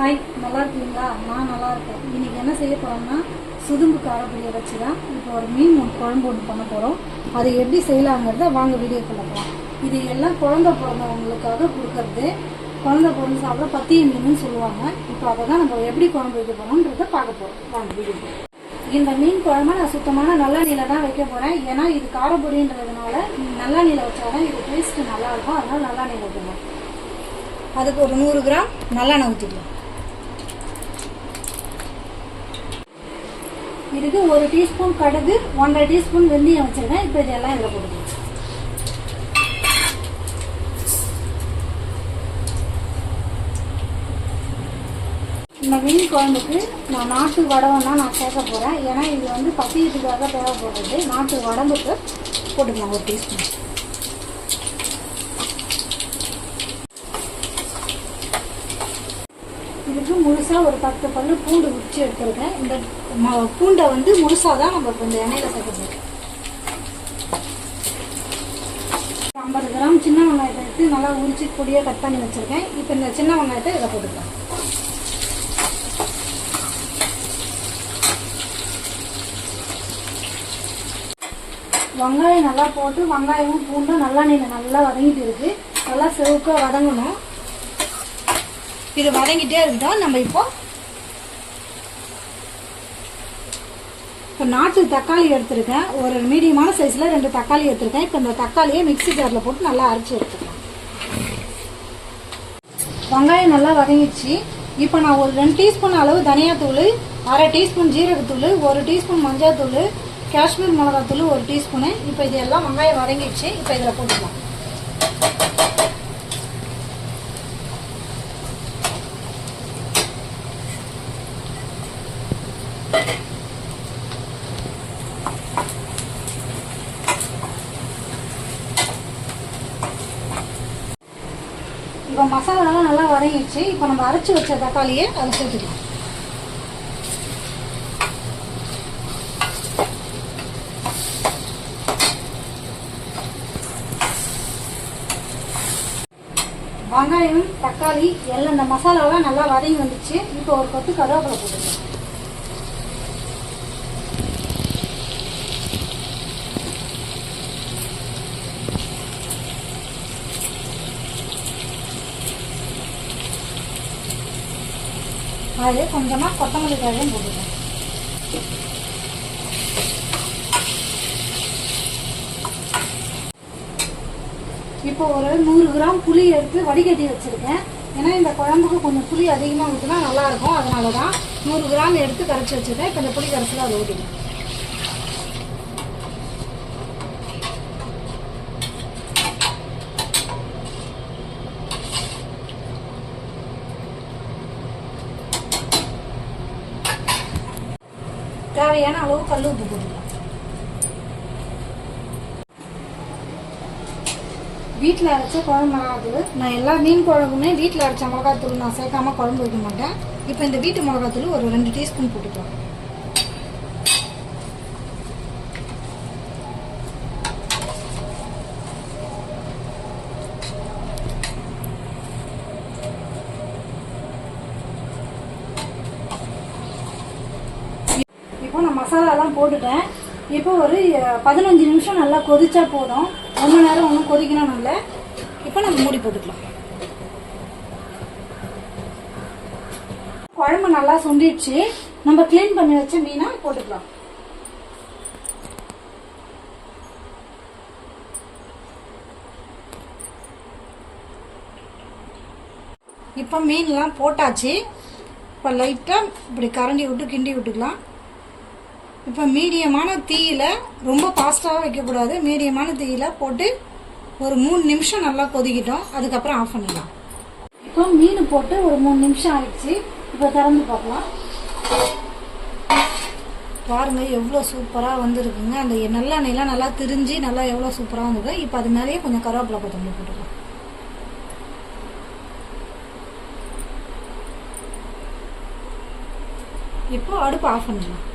Hi நல்லா இருக்கீங்களா? நான் நல்லா இருக்கேன். இன்றைக்கி என்ன செய்ய போகிறோம்னா சுதும்பு காரப்பொடியை வச்சு தான் இப்போ ஒரு மீன் ஒன்று குழம்பு ஒன்று பண்ண போகிறோம் அது எப்படி செய்யலாங்கிறத வாங்க வீடியோக்குள்ள போகலாம் இது எல்லாம் குழந்த பிறந்தவங்களுக்காக கொடுக்கறது. குழந்த பிறந்து சாப்பிட பத்திய மீனுன்னு சொல்லுவாங்க. இப்போ அதை தான் நம்ம எப்படி குழம்பு வைக்க போகிறோம்ன்றத பார்க்க போகிறோம் வாங்க வீடியோ இந்த மீன் குழம்பு நான் சுத்தமான நல்லெண்ணெயில தான் வைக்க போகிறேன் ஏன்னா இது காரப்பொடின்றதுனால நல்லெண்ணெயில வச்சாதான் இது டேஸ்ட்டு நல்லா இருக்கும். அதனால நல்லெண்ணெயில் வைக்கணும். அதுக்கு ஒரு நூறு கிராம் நல்லெண்ணெய் ஊற்றிக்கலாம் இதுக்கு ஒரு டீஸ்பூன் கடுகு ஒன்றரை டீஸ்பூன் வெந்தயம் வச்சிருக்கேன். இப்போ இதெல்லாம் இதில் போட்டுக்கலாம் இந்த மீன் குழம்புக்கு நான் நாட்டு வடகம் தான் நான் சேர்க்க போகிறேன் ஏன்னா இது வந்து பசியத்துக்காக தேவைப்படுறது. நாட்டு வடம்புக்கு போட்டுக்கலாம் ஒரு டீஸ்பூன். இதுக்கு முழுசாக ஒரு பத்து பல்லு பூண்டு உரிச்சு எடுத்துருக்கேன். இந்த பூண்டை வந்து முழுசாக தான் நம்ம இப்போ இந்த எண்ணெயில் சேர்க்கணும் ஐம்பது கிராம் சின்ன வெங்காயத்தை எடுத்து நல்லா உரிச்சு பொடியாக கட் பண்ணி வச்சுருக்கேன். இப்போ இந்த சின்ன வெங்காயத்தை இதை போட்டுக்கலாம். வெங்காயம் நல்லா போட்டு வெங்காயமும் பூண்டும் நல்லா நீங்கள் நல்லா வதங்கிட்டு இருக்குது நல்லா செவுக்காக வதங்கணும். இது வதங்கிட்டே இருக்கட்டும் நம்ம இப்போ இப்போ நாட்டு தக்காளி எடுத்திருக்கேன். ஒரு மீடியமான சைஸில் ரெண்டு தக்காளி எடுத்திருக்கேன். இப்போ இந்த தக்காளியை மிக்சி ஜாரில் போட்டு நல்லா அரைச்சி எடுத்துக்கலாம். வெங்காயம் நல்லா வதங்கிடுச்சு. இப்போ நான் ஒரு ரெண்டு டீஸ்பூன் அளவு தனியாத்தூள் அரை டீஸ்பூன் ஜீரகத்தூள் ஒரு டீஸ்பூன் மஞ்சாத்தூள் காஷ்மீர் மிளகாத்தூள் ஒரு டீஸ்பூனு இப்போ இது எல்லாம் வெங்காயம் வதங்கிடுச்சு. இப்போ இதில் போட்டுக்கலாம். இப்போ மசாலாலாம் நல்லா வதங்கிடுச்சு. இப்போ நம்ம அரைச்சி வச்ச தக்காளியை அதை சேர்த்துக்கலாம். வெங்காயம் தக்காளி எல்லாம் இந்த மசாலாலாம் நல்லா வதங்கி வந்துச்சு இப்போ ஒரு கொத்து கருவேப்பிலை போட்டுக்கலாம். அது கொஞ்சமாக கொத்தமல்லி காயும் போட்டுக்கலாம். இப்போ ஒரு நூறு கிராம் புளி எடுத்து வடிகட்டி வச்சுருக்கேன். ஏன்னா இந்த குழம்புக்கு கொஞ்சம் புளி அதிகமாக ஊற்றினா நல்லாயிருக்கும். அதனால தான் நூறு கிராம் எடுத்து கரைச்சி வச்சுருக்கேன். இப்போ இந்த புளி கரைசல அதை ஊற்றிக்கலாம் தேவையான அளவு கல் உப்பு போட்டுக்கலாம். வீட்டில் அரைச்ச குழம்பு மிளகாத்தூள் நான் எல்லா மீன் குழம்புமே வீட்டில் அரைச்ச மிளகாத்தூள் நான் சேர்க்காம குழம்பு வைக்க மாட்டேன். இப்போ இந்த வீட்டு மிளகாத்தூள் ஒரு ரெண்டு டீஸ்பூன் போட்டுக்கலாம். இப்போ நான் மசாலாலாம் போட்டுட்டேன். இப்போ ஒரு பதினஞ்சு நிமிஷம் நல்லா கொதிச்சா போதும். ரொம்ப நேரம் ஒன்றும் கொதிக்கணும் இல்லை. இப்போ நம்ம மூடி போட்டுக்கலாம். குழம்பு நல்லா சுண்டிடுச்சு. நம்ம க்ளீன் பண்ணி வச்ச மீனா போட்டுக்கலாம். இப்போ மீன்லாம் போட்டாச்சு. இப்போ லைட்டாக இப்படி கரண்டி விட்டு கிண்டி விட்டுக்கலாம். இப்போ மீடியமான தீயில் ரொம்ப ஃபாஸ்ட்டாக வைக்கக்கூடாது. மீடியமான தீயில் போட்டு ஒரு மூணு நிமிஷம் நல்லா கொதிக்கிட்டோம். அதுக்கப்புறம் ஆஃப் பண்ணிடலாம். இப்போ மீன் போட்டு ஒரு மூணு நிமிஷம் ஆயிடுச்சு. இப்போ திறந்து பார்க்கலாம். பாருங்கள் எவ்வளோ சூப்பராக வந்துருக்குங்க. அந்த நல்லெண்ணெய்லாம் நல்லா திரிஞ்சு நல்லா எவ்வளோ சூப்பராக வந்துருக்கு. இப்போ அது மேலேயே கொஞ்சம் கருவேப்பிலை கொத்தமல்லி போட்டுக்கலாம். இப்போ அடுப்பு ஆஃப் பண்ணிடலாம்.